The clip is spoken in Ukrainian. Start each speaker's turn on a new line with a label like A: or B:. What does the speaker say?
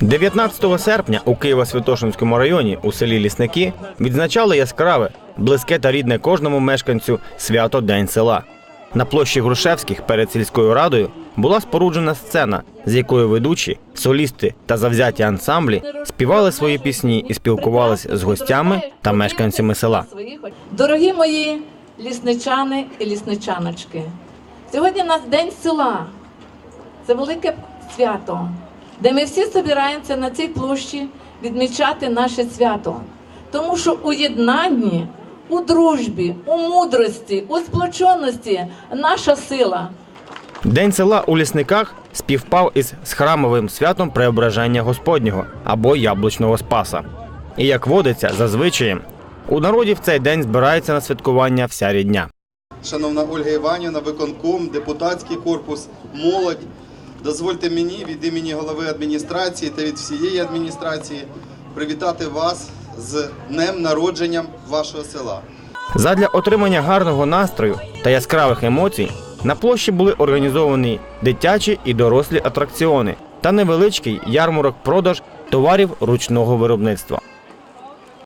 A: 19 серпня у Києво-Святошинському районі у селі Лісники відзначали яскраве, близьке та рідне кожному мешканцю свято День села. На площі Грушевських перед сільською радою була споруджена сцена, з якої ведучі, солісти та завзяті ансамблі співали свої пісні і спілкувалися з гостями та мешканцями села.
B: Дорогі мої лісничани і лісничаночки, сьогодні у нас День села. Це велике свято, де ми всі збираємося на цій площі відмічати наше свято. Тому що у єднанні, у дружбі, у мудрості, у сплоченості наша сила.
A: День села у лісниках співпав із храмовим святом Преображення Господнього або Яблучного Спаса. І як водиться за звичаєм, у народі в цей день збирається на святкування вся рідня.
C: Шановна Ольга Іванівна, виконком, депутатський корпус, молодь. Дозвольте мені від імені голови адміністрації та від всієї адміністрації привітати вас з днем народженням вашого села.
A: Задля отримання гарного настрою та яскравих емоцій на площі були організовані дитячі і дорослі атракціони та невеличкий ярмарок продаж товарів ручного виробництва.